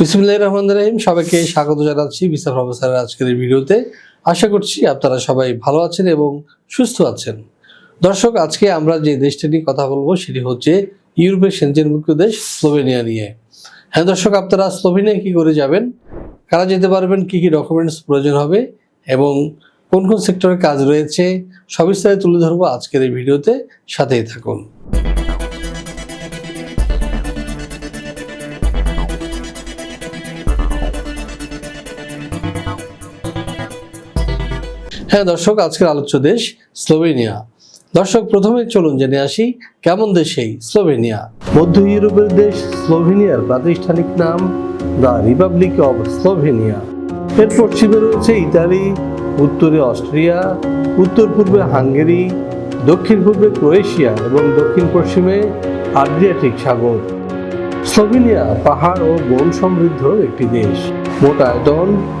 বিসমুল্লাহ রহমান রহিম। সবাইকে স্বাগত জানাচ্ছি বিচার প্রফেসরের আজকের ভিডিওতে। আশা করছি আপনারা সবাই ভালো আছেন এবং সুস্থ আছেন। দর্শক, আজকে আমরা যে দেশটি নিয়ে কথা বলব সেটি হচ্ছে ইউরোপের সেনজেনভুক্ত দেশ স্লোভেনিয়া নিয়ে। হ্যাঁ দর্শক, আপনারা স্লোভেনিয়া কি করে যাবেন? কারা যেতে পারবেন? কি কি ডকুমেন্টস প্রয়োজন হবে? এবং কোন কোন সেক্টরে কাজ রয়েছে? সবিস্তারে তুলে ধরবো আজকের এই ভিডিওতে। সাথেই থাকুন। হ্যাঁ দর্শক, আজকের আলোচ্য দেশ স্লোভেনিয়া। দর্শক, প্রথমে চলুন জেনে আসি, কেমন দেশ এই স্লোভেনিয়া? মধ্য ইউরোপের দেশ স্লোভেনিয়ার প্রাতিষ্ঠানিক নাম দ্য রিপাবলিক অব স্লোভেনিয়া। এর পশ্চিমে রয়েছে ইতালি, উত্তরে অস্ট্রিয়া, উত্তর পূর্বে হাঙ্গেরি, দক্ষিণ পূর্বে ক্রোয়েশিয়া এবং দক্ষিণ পশ্চিমে আড্রিয়াটিক সাগর। স্লোভেনিয়া পাহাড় ও বন সমৃদ্ধ একটি দেশ। মোট আয়তন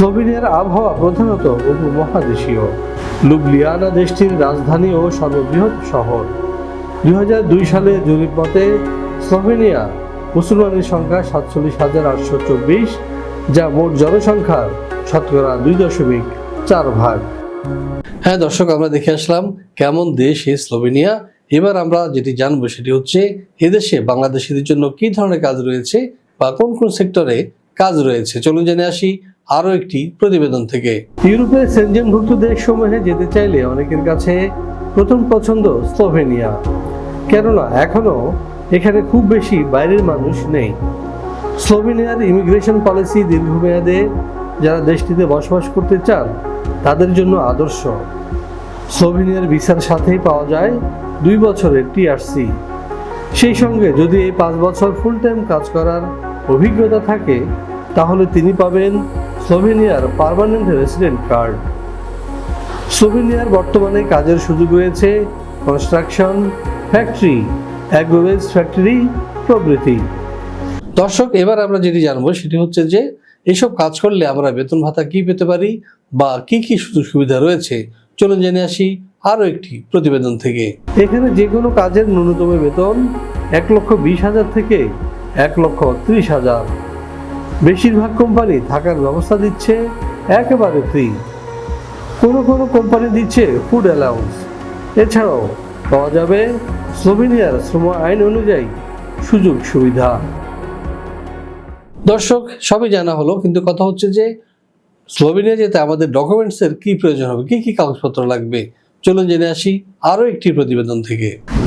স্লোভেনিয়ার আবহাওয়া প্রধানত উপমহাদেশীয়। লুবলিয়ানা দেশটির রাজধানী ও সর্ববৃহৎ শহর। দু হাজার দুই সালে জরিপ মতে, স্লোভেনিয়া মুসলমানের সংখ্যা সাতচল্লিশ হাজার আটশো চব্বিশ, যা মোট জনসংখ্যার শতকরা দুই দশমিক চার ভাগ। হ্যাঁ দর্শক, আমরা দেখে আসলাম কেমন দেশ এই স্লোভেনিয়া। এবার আমরা যেটি জানব সেটি হচ্ছে, এদেশে বাংলাদেশিদের জন্য কি ধরনের কাজ রয়েছে বা কোন কোন সেক্টরে কাজ রয়েছে? চলুন জেনে আসি। আরও একটি প্রতিবেদন থেকে। ইউরোপের সেনজেনভুক্ত দেশসমূহে যেতে চাইলে অনেকের কাছে প্রথম পছন্দ স্লোভেনিয়া। কেননা এখনও এখানে খুব বেশি বাইরের মানুষ নেই। স্লোভেনিয়ার ইমিগ্রেশন পলিসি দীর্ঘমেয়াদে যারা দেশটিতে বসবাস করতে চান, তাদের জন্য আদর্শ। স্লোভেনিয়ার ভিসার সাথেই পাওয়া যায় দুই বছরের টিআরসি সেই সঙ্গে যদি এই পাঁচ বছর ফুল টাইম কাজ করার অভিজ্ঞতা থাকে, তাহলে তিনি পাবেন স্লোভেনিয়ার পারমানেন্ট রেসিডেন্ট কার্ড। স্লোভেনিয়ার বর্তমানে কাজের সুযোগ রয়েছে কনস্ট্রাকশন ফ্যাক্টরি অ্যাগ্রোভেজ ফ্যাক্টরি, প্রভৃতি। দর্শক, এবার আমরা যেটি জানব সেটি হচ্ছে যে এসব কাজ করলে আমরা বেতন ভাতা কি পেতে পারি বা কি কি সুযোগ সুবিধা রয়েছে? চলুন জেনে আসি আরও একটি প্রতিবেদন থেকে। এখানে যে কোনো কাজের ন্যূনতম বেতন এক লক্ষ বিশ হাজার থেকে এক লক্ষ ত্রিশ হাজার। বেশিরভাগ কোম্পানি থাকার ব্যবস্থা দিচ্ছে, একেবারে ফ্রি কোনো কোনো কোম্পানি দিচ্ছে ফুড অ্যালাউন্স এছাড়াও পাওয়া যাবে স্লোভেনিয়ার শ্রম আইন অনুযায়ী সুযোগ সুবিধা। দর্শক, সবই জানা হলো, কিন্তু কথা হচ্ছে যে স্লোভেনিয়া যেতে আমাদের ডকুমেন্টসের কি প্রয়োজন হবে? কি কি কাগজপত্র লাগবে? চলুন জেনে আসি আরও একটি প্রতিবেদন থেকে।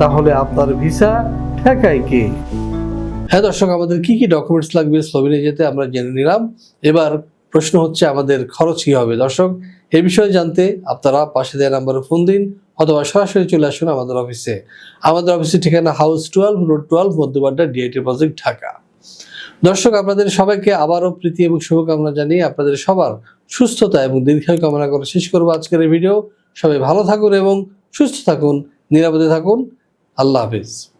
তাহলে আপনার ভিসা ঠেকায় কে? হ্যাঁ দর্শক, আমাদের কি কি ডকুমেন্টস লাগবে স্লোভেনিয়া যেতে আমরা জেনে নিলাম। এবার প্রশ্ন হচ্ছে, আমাদের খরচ কি হবে? দর্শক, এ বিষয়ে জানতে আপনারা পাশে দেওয়া নাম্বারে ফোন দিন অথবা সরাসরি চলে আসুন আমাদের অফিসে আমাদের অফিসের ঠিকানা house twelve road twelve Madhya Badda DIT project Dhaka. দর্শক, আপনাদের সবাইকে আবারও প্রীতি এবং শুভকামনা জানিয়ে আপনাদের সবার সুস্থতা এবং দীর্ঘায়ু কামনা করে শেষ করব আজকের এই ভিডিও সবাই ভালো থাকুন এবং সুস্থ থাকুন, নিরাপদে থাকুন। আল্লাহ হাফিজ